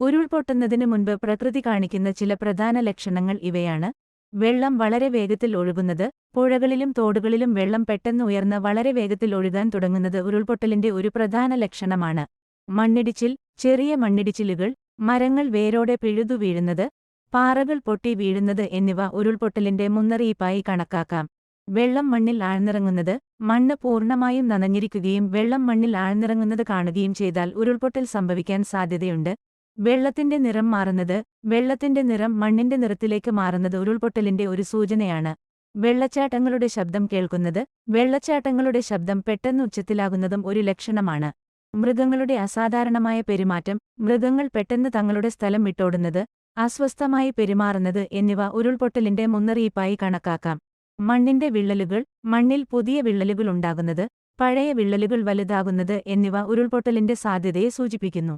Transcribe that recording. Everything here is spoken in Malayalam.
ഉരുൾപൊട്ടുന്നതിന് മുൻപ് പ്രകൃതി കാണിക്കുന്ന ചില പ്രധാന ലക്ഷണങ്ങൾ ഇവയാണ്. വെള്ളം വളരെ വേഗത്തിൽ ഒഴുകുന്നത് പുഴകളിലും തോടുകളിലും വെള്ളം പെട്ടെന്ന് ഉയർന്ന് വളരെ വേഗത്തിൽ ഒഴുകാൻ തുടങ്ങുന്നത് ഉരുൾപൊട്ടലിന്റെ ഒരു പ്രധാന ലക്ഷണമാണ്. മണ്ണിടിച്ചിൽ ചെറിയ മണ്ണിടിച്ചിലുകൾ മരങ്ങൾ വേരോടെ പിഴുതു വീഴുന്നത് പാറകൾ പൊട്ടി വീഴുന്നത് എന്നിവ ഉരുൾപൊട്ടലിന്റെ മുന്നറിയിപ്പായി കണക്കാക്കാം. വെള്ളം മണ്ണിൽ ആഴ്ന്നിറങ്ങുന്നത് മണ്ണ് പൂർണമായും നനഞ്ഞിരിക്കുകയും വെള്ളം മണ്ണിൽ ആഴ്ന്നിറങ്ങുന്നത് കാണുകയും ചെയ്താൽ ഉരുൾപൊട്ടൽ സംഭവിക്കാൻ സാധ്യതയുണ്ട്. വെള്ളത്തിന്റെ നിറം മാറുന്നത് വെള്ളത്തിന്റെ നിറം മണ്ണിന്റെ നിറത്തിലേക്ക് മാറുന്നത് ഉരുൾപൊട്ടലിന്റെ ഒരു സൂചനയാണ്. വെള്ളച്ചാട്ടങ്ങളുടെ ശബ്ദം കേൾക്കുന്നത് വെള്ളച്ചാട്ടങ്ങളുടെ ശബ്ദം പെട്ടെന്ന് ഉച്ചത്തിലാകുന്നതും ഒരു ലക്ഷണമാണ്. മൃഗങ്ങളുടെ അസാധാരണമായ പെരുമാറ്റം മൃഗങ്ങൾ പെട്ടെന്ന് തങ്ങളുടെ സ്ഥലം വിട്ടോടുന്നത് അസ്വസ്ഥമായി പെരുമാറുന്നത് എന്നിവ ഉരുൾപൊട്ടലിന്റെ മുന്നറിയിപ്പായി കണക്കാക്കാം. മണ്ണിന്റെ വിള്ളലുകൾ മണ്ണിൽ പുതിയ വിള്ളലുകൾ ഉണ്ടാകുന്നത് പഴയ വിള്ളലുകൾ വലുതാകുന്നത് എന്നിവ ഉരുൾപൊട്ടലിന്റെ സാധ്യതയെ സൂചിപ്പിക്കുന്നു.